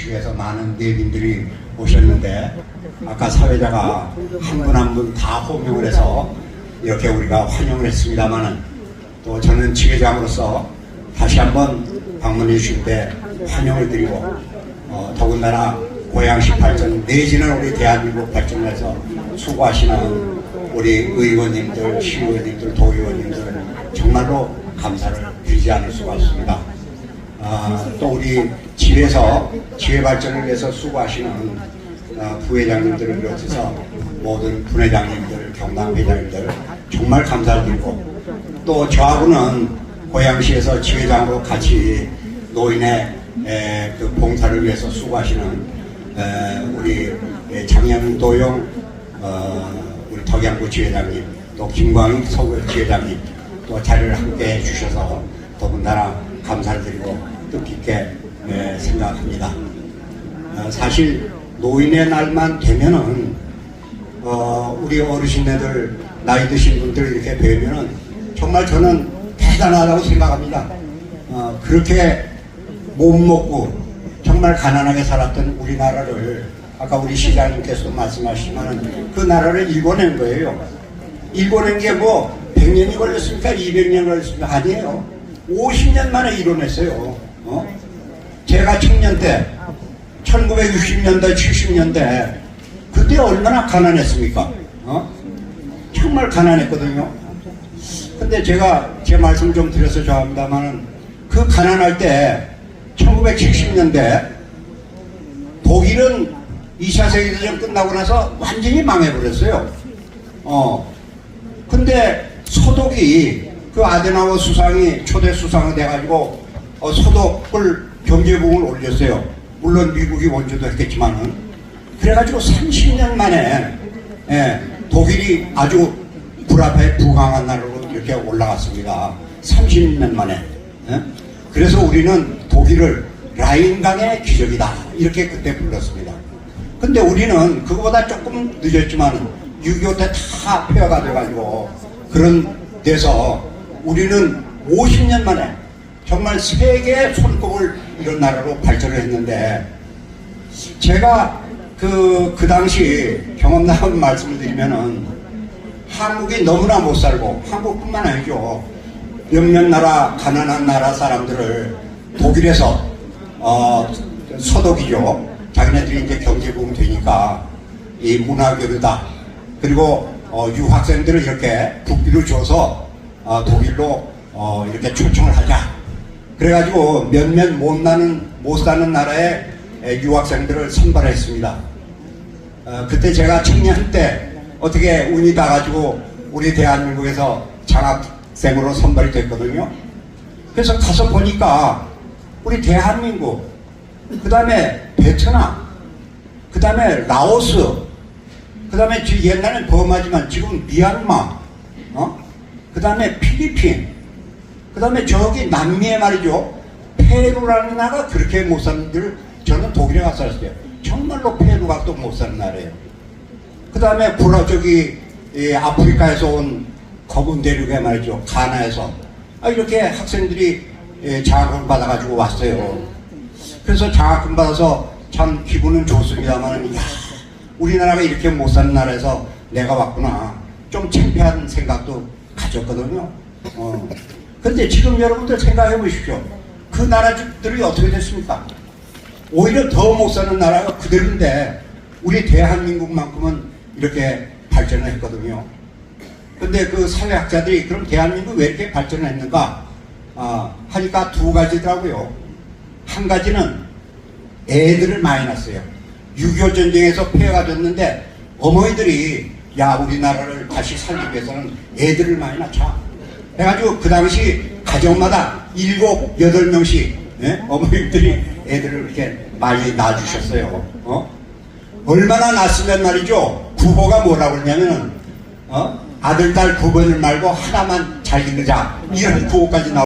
지구에서 많은 내빈들이 오셨는데 아까 사회자가 한 분 한 분 다 호명을 해서 이렇게 우리가 환영을 했습니다만은 또 저는 지회장으로서 다시 한번 방문해 주실 때 환영을 드리고 어, 더군다나 고양시 발전 내지는 우리 대한민국 발전을 해서 수고하시는 우리 의원님들, 시의원님들, 도의원님들 정말로 감사를 드리지 않을 수가 없습니다. 아, 또 우리 지회에서 지회 발전을 위해서 수고하시는 아, 부회장님들을 비롯해서 모든 분회장님들, 경남 회장님들 정말 감사드리고 또 저하고는 고양시에서 지회장으로 같이 노인의 에, 그 봉사를 위해서 수고하시는 에, 우리 에, 장영도용 어, 우리 덕양구 지회장님 또 김광희 서구 지회장님 또 자리를 함께 해주셔서 더군다나 감사를 드리고 뜻깊게 에, 생각합니다. 어, 사실 노인의 날만 되면은 어, 우리 어르신네들 나이 드신 분들 이렇게 뵈면은 정말 저는 대단하다고 생각합니다. 어, 그렇게 못 먹고 정말 가난하게 살았던 우리나라를 아까 우리 시장님께서 말씀하시지만은 그 나라를 일궈낸 거예요. 일궈낸 게 뭐 100년이 걸렸습니까? 200년 걸렸습니까? 아니에요. 50년 만에 이뤄냈어요. 어? 제가 청년 때 1960년대, 70년대 그때 얼마나 가난했습니까? 어? 정말 가난했거든요. 근데 제가 제 말씀 좀 드려서 죄송합니다만은 그 가난할 때 1970년대 독일은 2차 세계대전 끝나고 나서 완전히 망해버렸어요. 어. 근데 소독이 그 아데나워 수상이 초대 수상이 돼가지고 어, 소독을 경제부흥을 올렸어요. 물론 미국이 원조도 했겠지만은 그래가지고 30년 만에 예, 독일이 아주 불합에 부강한 나라로 이렇게 올라갔습니다. 30년 만에. 예? 그래서 우리는 독일을 라인강의 기적이다 이렇게 그때 불렀습니다. 근데 우리는 그거보다 조금 늦었지만 6.25 때 다 폐허가 돼가지고 그런 데서 우리는 50년 만에 정말 세계 손꼽을 이런 나라로 발전을 했는데 제가 그, 그 당시 경험 나온 말씀을 드리면은 한국이 너무나 못 살고 한국뿐만 아니죠. 몇몇 나라, 가난한 나라 사람들을 독일에서 어, 소독이죠. 자기네들이 이제 경제부흥 되니까 이 문화교류다. 그리고 어, 유학생들을 이렇게 국비를 줘서 어, 독일로 어, 이렇게 초청을 하자. 그래가지고 몇몇 못 나는 못 사는 나라의 에, 유학생들을 선발했습니다. 어, 그때 제가 청년 때 어떻게 운이 닿아가지고 우리 대한민국에서 장학생으로 선발이 됐거든요. 그래서 가서 보니까 우리 대한민국, 그 다음에 베트남, 그 다음에 라오스, 그 다음에 옛날엔 버마지만 지금 미얀마, 어? 그 다음에 필리핀, 그 다음에 저기 남미에 말이죠. 페루라는 나라가 그렇게 못 사는 줄 저는 독일에 가서 살았어요. 정말로 페루가 또 못 사는 나라예요. 그 다음에 불어 저기 이 아프리카에서 온 거군 대륙에 말이죠. 가나에서 아, 이렇게 학생들이 예, 장학금 받아가지고 왔어요. 그래서 장학금 받아서 참 기분은 좋습니다만, 야 우리나라가 이렇게 못 사는 나라에서 내가 왔구나. 좀 창피한 생각도 가졌거든요. 어. 근데 지금 여러분들 생각해 보십시오. 그 나라들이 어떻게 됐습니까? 오히려 더 못 사는 나라가 그대로인데 우리 대한민국만큼은 이렇게 발전을 했거든요. 근데 그 사회학자들이 그럼 대한민국 왜 이렇게 발전을 했는가? 아, 하니까 두 가지더라고요. 한 가지는 애들을 많이 낳았어요. 6.25 전쟁에서 폐해가 됐는데 어머니들이 야 우리나라를 다시 살기 위해서는 애들을 많이 낳자. 해가지고 그 당시 가정마다 일곱 여덟 명씩 예? 어머니들이 애들을 이렇게 많이 낳아주셨어요. 어? 얼마나 낳았으면 말이죠. 구호가 뭐라고 그러냐면은 어? 아들 딸 구분을 말고 하나만 잘 기르자 이런 구호까지 나오.